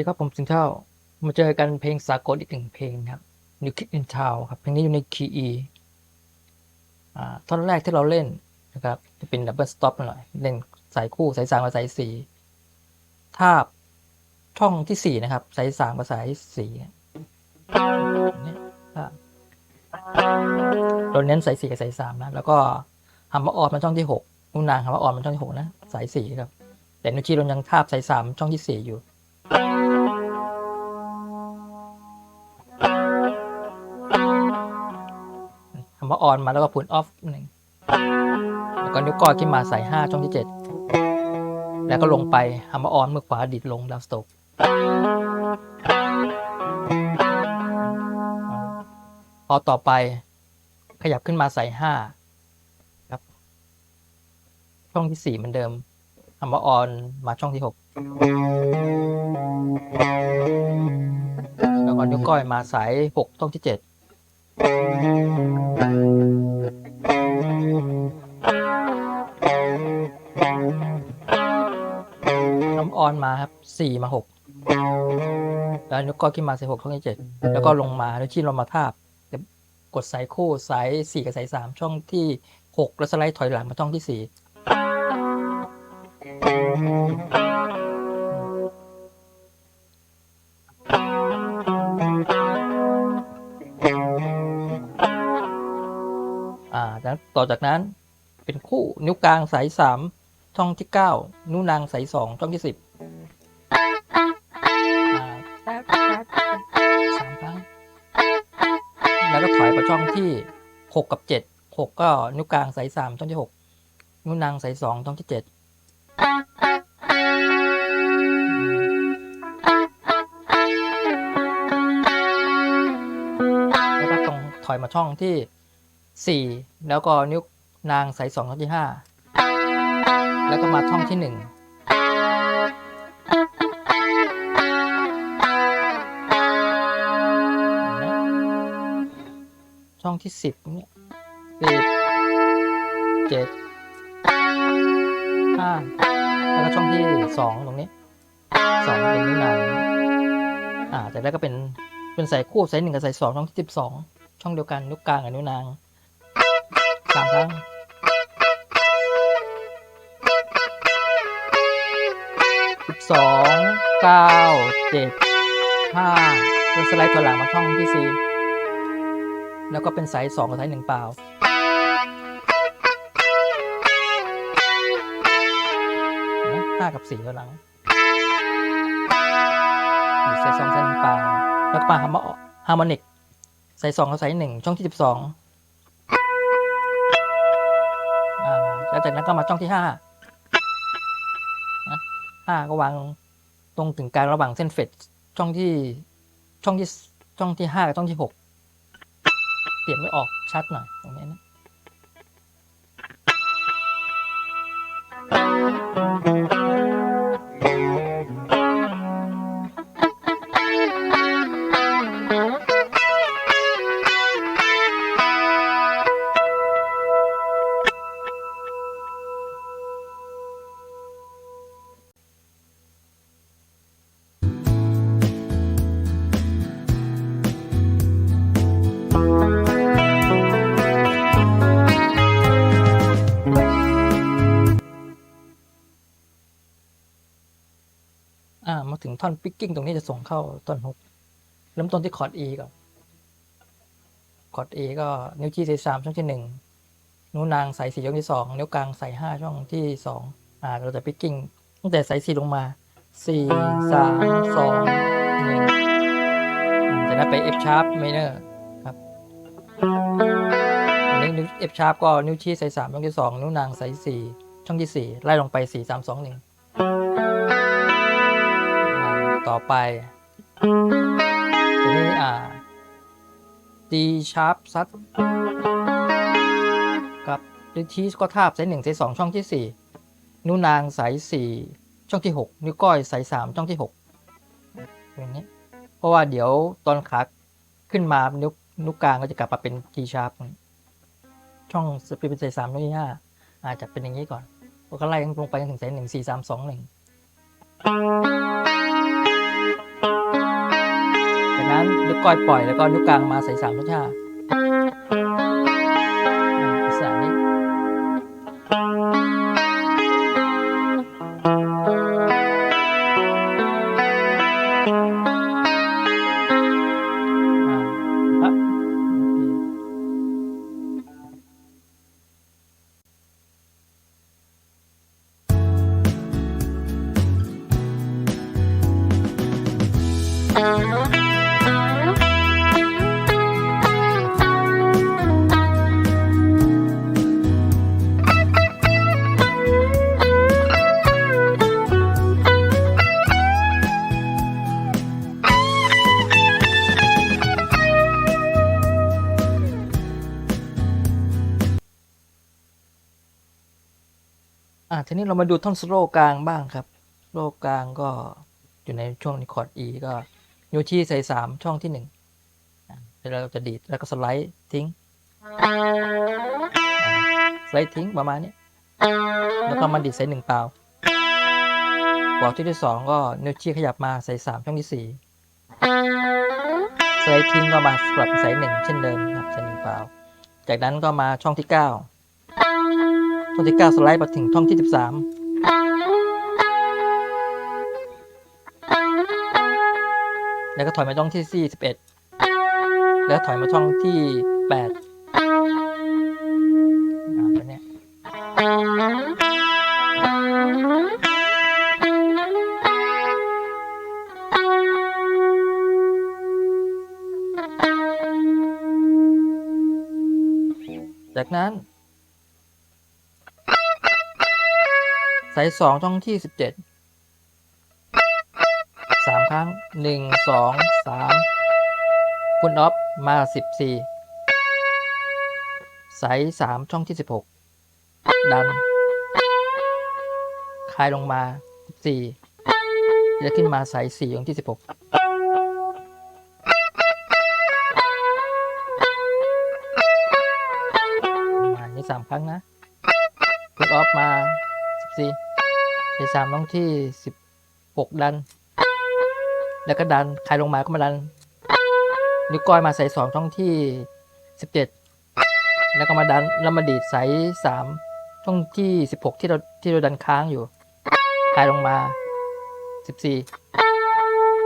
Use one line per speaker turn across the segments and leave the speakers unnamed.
วัสดีครับผมสิงห์เท่า มาเจอกันเพลงสากลอีกหนึ่งเพลงครับ New Kid in Town ครับ เพลงนี้อยู่ในคีย์ E อ่าท่อนแรกที่เราเล่นนะครับ จะเป็นดับเบิลสต็อปหน่อย เล่นสายคู่สายสามกับสายสี่ทาบช่องที่สี่นะครับ สายสามกับสายสี่เนี่ยนะเราเน้นสายสี่กับสายสามนะ แล้วก็ฮัมเบอออนมันช่องที่หกนุ่นนางฮัมเบอออนมันช่องที่หกนะ สายสี่ครับ แต่นุชีเรายังทาบสายสามช่องที่สี่อยู่ ว่าออนมาแล้วก็พุนออฟหนึ่งแล้วก็นิ้วก้อยขึ้นมาใส่ห้าช่องที่เจ็ดแล้วก็ลงไปคำว่าออนมือขวาดีดลงดาวสโตกพอต่อไปขยับขึ้นมาใส่ห้าครับช่องที่สี่เหมือนเดิมคำว่าออนมาช่องที่หกแล้วก็นิ้วก้อยมาสายหกช่องที่เจ็ด น้ำออนมาครับสี่มาหกแล้วนุกก็ขึ้นมาใส่หกช่องที่เจ็ดแล้วก็ลงมาแล้วชี้ลงมาทาบกดสายคู่สายสี่กับสายสามช่องที่หกแล้วสไลด์ถอยหลังมาช่องที่สี่ อ่าแล้วต่อจากนั้นเป็นคู่นิ้วกลางสายสามช่องที่เก้านิ้วนางสายสองช่องที่สิบสามครั้งแล้วก็ถอยไปช่องที่หกกับเจ็ดหกก็นิ้วกลางสายสามช่องที่หกนิ้วนางสายสองช่องที่เจ็ดแล้วก็ตรงถอยมาช่องที่ สี่แล้วก็นิ้วนางสายสองช่องที่ห้าแล้วก็มาช่องที่หนึ่งช่องที่สิบเนี่ยสิบเจ็ดห้าแล้วก็ช่องที่สองตรงนี้สองเป็นนิ้วนางอ่าแต่แล้วก็เป็นเป็นสายคู่สายหนึ่งกับสายสองช่องที่สิบสองช่องเดียวกันนิ้วกลางกับนิ้วนาง สามครั้งสิบสองเก้าเจ็ดห้าแล้วสไลด์ถอยหลังมาช่องที่สี่แล้วก็เป็นสายสองกับสายหนึ่งเปล่าห้ากับสี่ถอยหลังสายสองสายหนึ่งเปล่า แล้วก็มาฮาร์มฮาร์โมนิกสายสองกับสายหนึ่งช่องที่สิบสอง แล้วจากนั้นก็มาช่องที่ห้าห้าก็วางตรงถึงกลางระหว่างเส้นเฟดช่องที่ช่องที่ช่องที่ห้ากับช่องที่หกเตรียมไม่ออกชัดหน่อยตรงนี้นะ กิ้งตรงนี้จะส่งเข้าต้นฮุกเริ่มต้นที่คอร์ด E ก่อนคอร์ด E ก็นิ้วชี้ใสายสามช่องที่หนึ่งนิ้วนางใสายสี่ช่องที่สองนิ้วกลางใสายห้าช่องที่สองอ่าเราจะปิกกิ้งตั้งแต่สายสี่ลงมาสี่สามสองหนึ่งจากนั้นไป F sharp minor ครับอันนี้นิ้ว F sharp ก็นิ้วชี้ใสายสามช่องที่สองนิ้วนางใสายสี่ช่องที่สี่ไล่ลงไปสี่สามสองหนึ่ง ต่อไปตัวนี้อ่า D sharp ซัดกับดิทีก็ทาบสายหนึ่งสายสองช่องที่สี่นิ้วนางสายสี่ช่องที่หกนิ้วก้อยสายสามช่องที่หกอย่างนี้ เพราะว่าเดี๋ยวตอนขาขึ้นมานิ้วนิ้วกลางก็จะกลับมาเป็น G sharp ช่องสปีเป็นสายสามช่องที่ห้าอาจจะเป็นอย่างนี้ก่อนก็ไล่ลงไปจนถึงสายหนึ่งสี่สามสองหนึ่ง นั้นนิ้วก้อยปล่อยแล้วก็นิ้วกลางมาใส่สามทุกท่า นี้เรามาดูท่อนสโลกลางบ้างครับโลกลางก็อยู่ในช่วงคอร์ด E ก็นิ้วชี้ใส่สามช่องที่หนึ่งแล้วเราจะดีดแล้วก็สไลด์ทิ้ง สไลด์ทิ้งประมาณนี้แล้วก็มาดีดใส่หนึ่งเปล่าปอกที่ที่สองก็นิ้วชี้ขยับมาใส่สามช่องที่สี่สไลด์ทิ้งก็มาสลับใส่หนึ่งเช่นเดิมครับใส่หนึ่งเปล่า จากนั้นก็มาช่องที่เก้า ช่องที่ 9 สไลด์มาถึงช่องที่ 13 แล้วก็ถอยมาช่องที่ 41 แล้วถอยมาช่องที่ 8จากนั้นายสองช่องที่สิบเจ็ดสามครั้งหนึ่งสองสามคุณออฟมาสิบสี่สายสามช่องที่สิบหกดัน คลายลงมาสิบสี่แล้วขึ้นมาสายสี่ช่องที่สิบหกมานี่สามครั้งนะคุณออฟมาสิบสี่ ใส่สามช่องที่สิบหกดัน แล้วก็ดันใครลงมาก็มาดัน นิ้วก้อยมาใส่สองช่องที่สิบเจ็ดแล้วก็มาดันแล้วมาดีดใส่สามช่องที่สิบหกที่เราที่เราดันค้างอยู่คลายลงมาสิบสี่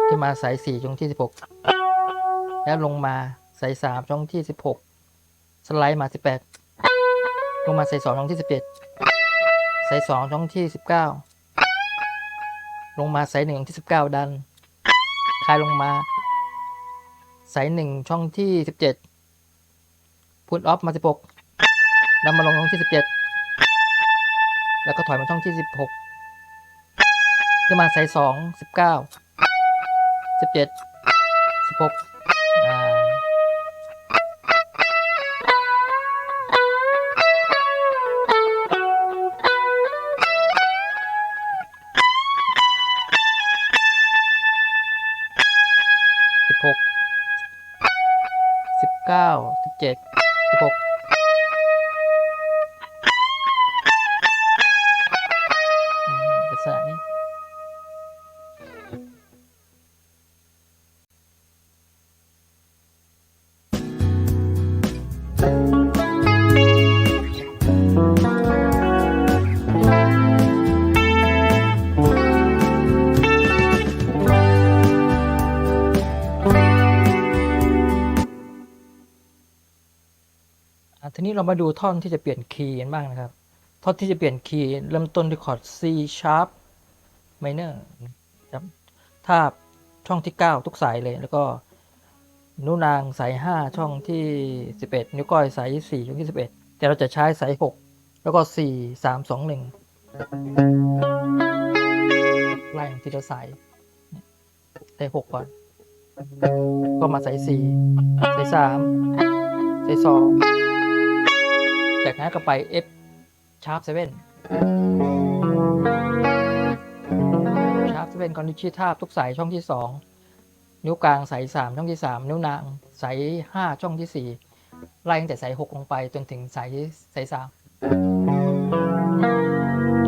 ขึ้นมาใส่สี่ช่องที่สิบหกแล้วลงมาใส่สามช่องที่สิบหกสไลด์มาสิบแปดลงมาใส่สองช่องที่สิบเจ็ดใส่สองช่องที่สิบเก้า ลงมาสายหนึ่งที่ 19 ดัน คลายลงมา สายหนึ่งช่องที่ 17 พุทออฟมา 16นำมาลงช่องที่ 17 แล้วก็ถอยมาช่องที่ 16 ขึ้นมาสาย2 19 17 16 สิบเก้าสิบเจ็ดสิบหก เรามาดูท่อนที่จะเปลี่ยนคีย์กันบ้างนะครับ ท่อนที่จะเปลี่ยนคีย์เริ่มต้นที่คอร์ด C sharp minor นะครับถ้าช่องที่ 9 ทุกสายเลยแล้วก็นิ้วนางสาย 5 ช่องที่ 11 นิ้วก้อยสาย 4 ช่องที่ 11 แต่เราจะใช้สาย 6 แล้วก็ 4 3 2 1ไล่ทีละสายสาย 6 ก่อน ก็มาสาย 4 สาย 3 สาย 2 จากนั้นก็ไป F sharp 7 sharp 7คอนดิชีทาบทุกสายช่องที่ 2 นิ้วกลางสาย 3 ช่องที่ 3 นิ้วนางสาย 5 ช่องที่ 4 ไล่ตั้งแต่สาย 6 ลงไปจนถึงสายสาย3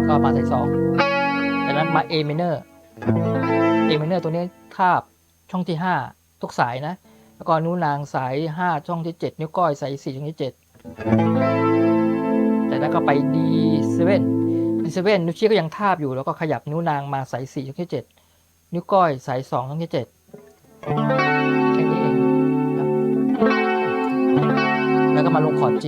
ก็มาสาย 2 จากนั้นมา A minor A minor ตัวนี้ทาบช่องที่ 5 ทุกสายนะ แล้วก็นิ้วนางสาย 5 ช่องที่ 7 นิ้วก้อยสาย 4 ช่องที่ 7 แต่แล้วก็ไป D7 D7 นิ้วชี้ก็ยังทาบอยู่แล้วก็ขยับนิ้วนางมาสายสี่ทั้งที่เจ็ดนิ้วก้อยสายสองทั้งที่เจ็ดแค่นี้เองแล้วก็มาลงคอร์ด G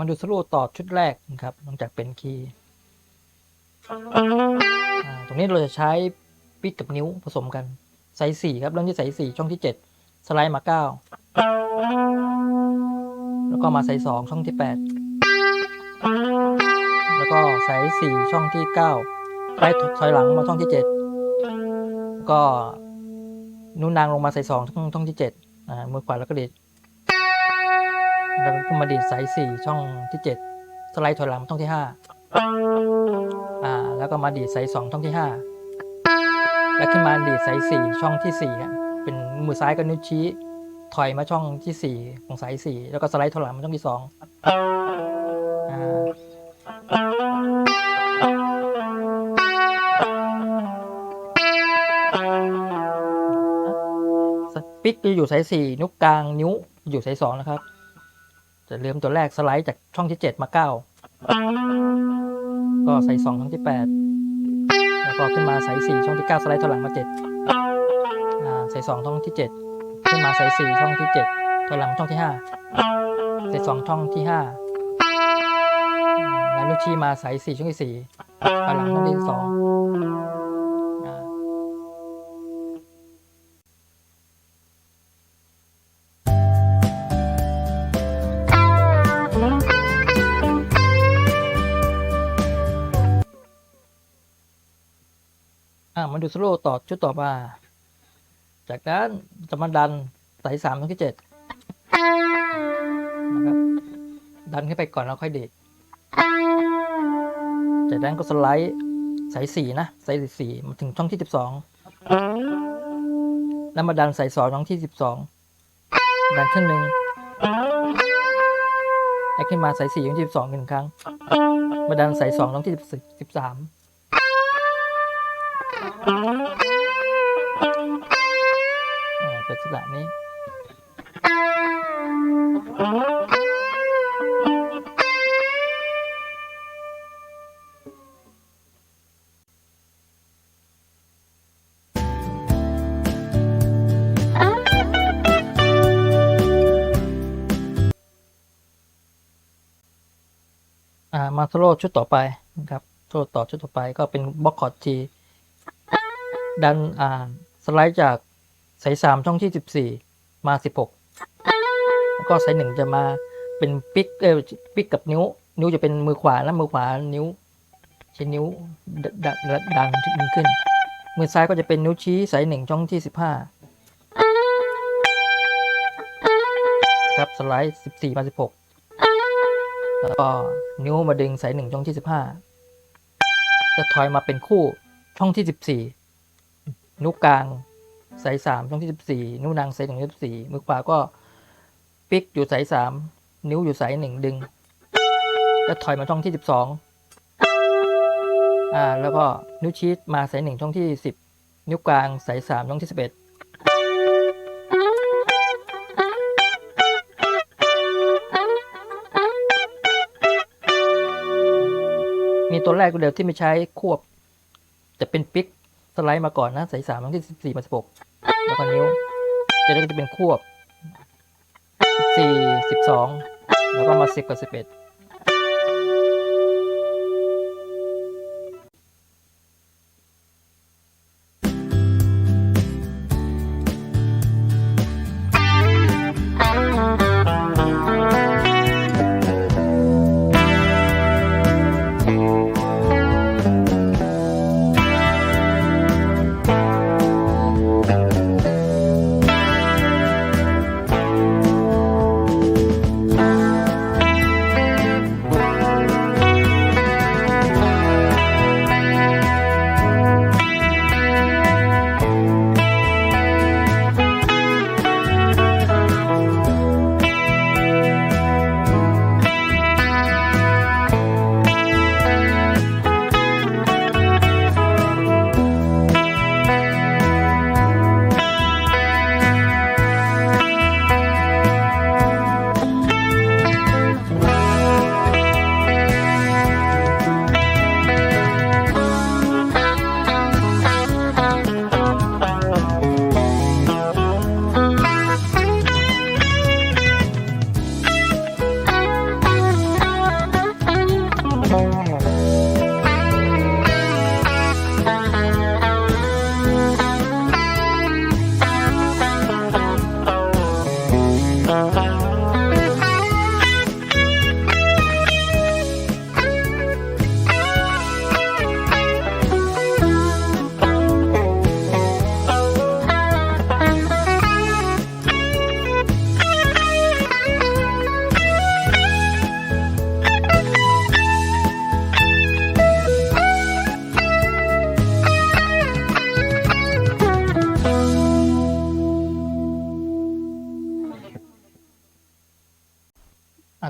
มาดูสโลว์ต่อชุดแรกนะครับหลังจากเป็นคีย์อ่าตรงนี้เราจะใช้ปิกกับนิ้วผสมกันไซส์สี่ครับเริ่มที่ไซส์สี่ช่องที่เจ็ดสไลด์มาเก้าแล้วก็มาไซส์สองช่องที่แปดแล้วก็ไซส์สี่ช่องที่เก้าไล่ถอยหลังมาช่องที่เจ็ดแล้วก็นิ้วนางลงมาไซส์สองช่องช่องที่เจ็ดอ่ามือขวาแล้วก็ดีด แล้วก็มาดีดสายสี่ช่องที่เจ็ดสไลด์ถอยหลังช่องที่ห้าอ่า แล้วก็มาดีดสายสองช่องที่ห้าแล้วขึ้นมาดีดสายสี่ช่องที่สี่เป็นมือซ้ายกับนิ้วชี้ ถอยมาช่องที่สี่ของสายสี่แล้วก็สไลด์ถอยหลังมาช่องที่สองอ่าสปิกจะอยู่สายสี่นิ้วกลางนิ้วอยู่สายสองนะครับ จะเริ่มตัวแรกสไลด์จากช่องที่ 7 มา 9 ก็ใส่2ช่องที่ 8 แล้วก็ขึ้นมาใส่4ช่องที่ 9 สไลด์ถอยหลังมา 7 อ่าใส่2ช่องที่ 7 ขึ้นมาใส่4ช่องที่ 7ถอยหลังช่องที่ 5 ใส่2ช่องที่5อ่าแล้วลูกชี้มาใส่4ช่องที่4ถอยหลังช่องที่ 2 ดูสโลต่อชุดต่อมา จากนั้นจะมาดันสายสามช่องที่เจ็ดนะครับ ดันขึ้นไปก่อนแล้วค่อยเดีดจากนั้นก็สไลด์สายสี่นะสายสี่มาถึงช่องที่สิบสองแล้วมาดันสายสองช่องที่สิบสองดันครึ่งหนึ่งแล้ขึ้นมาสายสี่ช่องที่สิบสองหนึ่งครั้ง มาดันสายสองช่องที่สิบสาม เป็นลักษณะนี้อ่ามาโซโล่ชุดต่อไปนะครับโซโล่ต่อชุดต่อไปก็เป็นบล็อกคอร์ด G ดันอ่านสไลด์จากสายสามช่องที่สิบสี่มาสิบหกแล้วก็สายหนึ่งจะมาเป็นปิกเออปิกกับนิ้ว นิ้วจะเป็นมือขวานะมือขวานิ้ว ใช้นิ้วดดันดันดันดึงขึ้น มือซ้ายก็จะเป็นนิ้วชี้สายหนึ่งช่องที่สิบห้าครับสไลด์สิบสี่มาสิบหกแล้วก็นิ้วมาดึงสายหนึ่งช่องที่สิบห้าจะถอยมาเป็นคู่ช่องที่สิบสี่ นิ้วกลางสายสามช่องที่สิบสี่นิ้วนางสายหนึ่งที่สิบสี่มือขวาก็ปิกอยู่สายสามนิ้วอยู่สายหนึ่งดึง แล้วถอยมาช่องที่สิบสองอ่าแล้วก็นิ้วชี้มาสายหนึ่งช่องที่สิบนิ้วกลางสายสามช่องที่สิบเอ็ดมีตัวแรกตัวเดียวที่ไม่ใช้ควบ จะเป็นปิก ไลด์มาก่อนนะสายสามช่องที่สิบสี่มาสิบหกแล้วก็นิ้วจะได้ก็จะเป็นควบสิบสี่สิบสองแล้วก็มาสิบกับสิบเอ็ด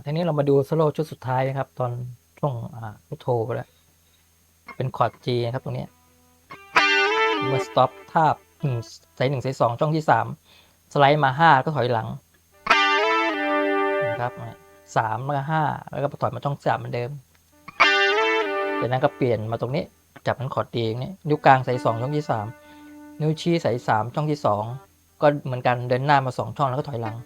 ทีนี้เรามาดูโซโล่ชุดสุดท้ายนะครับ ตอนช่วงอ่าพุทโธไปแล้ว เป็นคอร์ด G นะครับตรงนี้เมื่อสต็อปทาบหนึ่งใส่หนึ่งใส่สองช่องที่สามสไลด์มาห้าก็ถอยหลังนะครับสามแล้วก็ห้าแล้วก็ถอยมาช่องสามเหมือนเดิมจากนั้นก็เปลี่ยนมาตรงนี้จับมันคอร์ด D อย่างนี้นิ้วกลางใส่สองช่องที่สามนิ้วชี้ใส่สามช่องที่สองก็เหมือนกันเดินหน้ามาสองช่องแล้วก็ถอยหลัง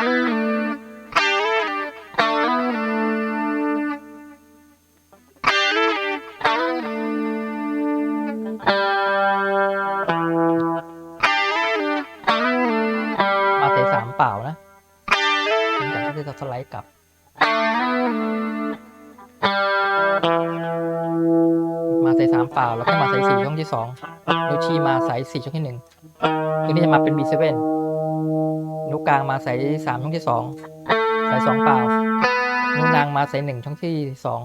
มาใส่สามเปล่านะหลังจากที่เราสไลด์กลับมาใส่สามเปล่าแล้วก็มาใส่สี่ช่องที่สองนิ้วชี้มาใส่สี่ช่องที่หนึ่งตัวนี้จะมาเป็น B7 กลางมาใส่สามช่องที่สองใส่สองเปล่าลูกนางมาใส่หนึ่งช่องที่สอง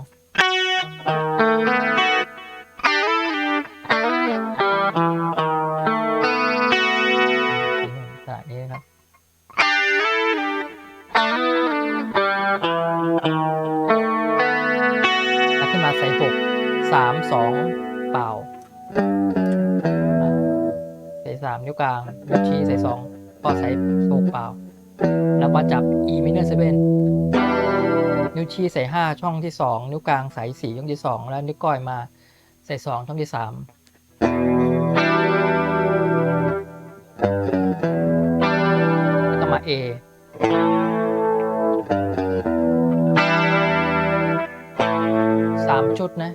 าช่องที่ 2 นิ้วกลางใสาย4ช่องที่ 2 แล้วนิ้วก้อยมาใส่2ช่องที่ 3 แล้วก็มา A สามชุดนะ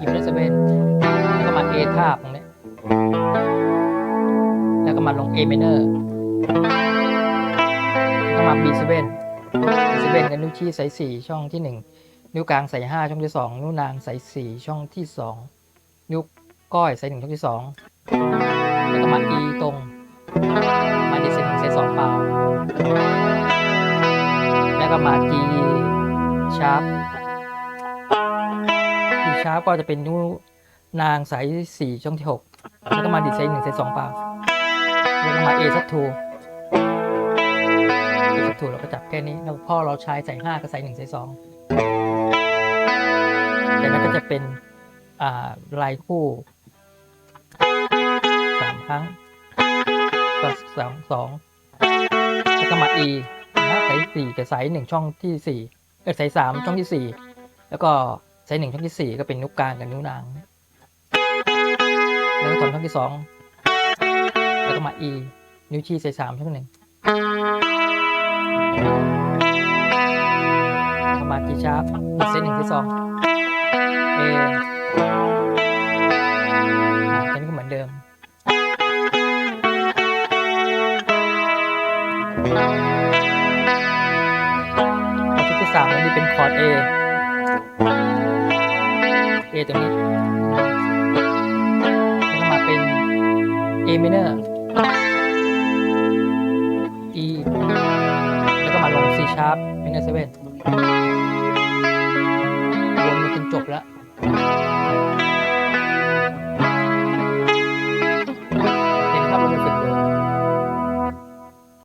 อิมเดสเบนแล้วก็มา A ทาบตรงนี้ แล้วก็มาลง A minor แล้วก็มา B7 B7 กับนิ้วชี้ใส่สี่ช่องที่หนึ่งนิ้วกลางใส่ห้าช่องที่สองนิ้วนางใส่สี่ช่องที่สองนิ้วก้อยใส่หนึ่งช่องที่สองแล้วก็มา E ตรงมาที่สี่ใส่สองเปล่าแล้วก็มา G sharp G sharp ก็จะเป็นนิ้วนางใส่สี่ช่องที่หกแล้วก็มาดีไซนหนึ่งใส่สองเปล่าแล้วก็มา A ซับทู จับทูเราก็จับแค่นี้แล้วพ่อเราใช้ใส่ห้าก็ใส่หนึ่งใส่สองจากนั้นก็จะเป็นลายคู่สามครั้งก็สองสองแล้วก็มา E นะใส่สี่กับใส่หนึ่งช่องที่สี่เออใส่สามช่องที่สี่แล้วก็ใส่หนึ่งช่องที่สี่ก็เป็นนิ้วกลางกับนิ้วนางแล้วก็ถอนช่องที่สองแล้วก็มา E นิ้วชี้ใส่สามช่องหนึ่ง เข้ามา G sharp อีกเส้นหนึ่งที่สอง A อะอันนี้ก็เหมือนเดิมพอชุดที่สามแล้วนี่เป็นคอร์ด A A ตรงนี้แล้วมาเป็น A minor E แครับมินเนอร์เซเว่น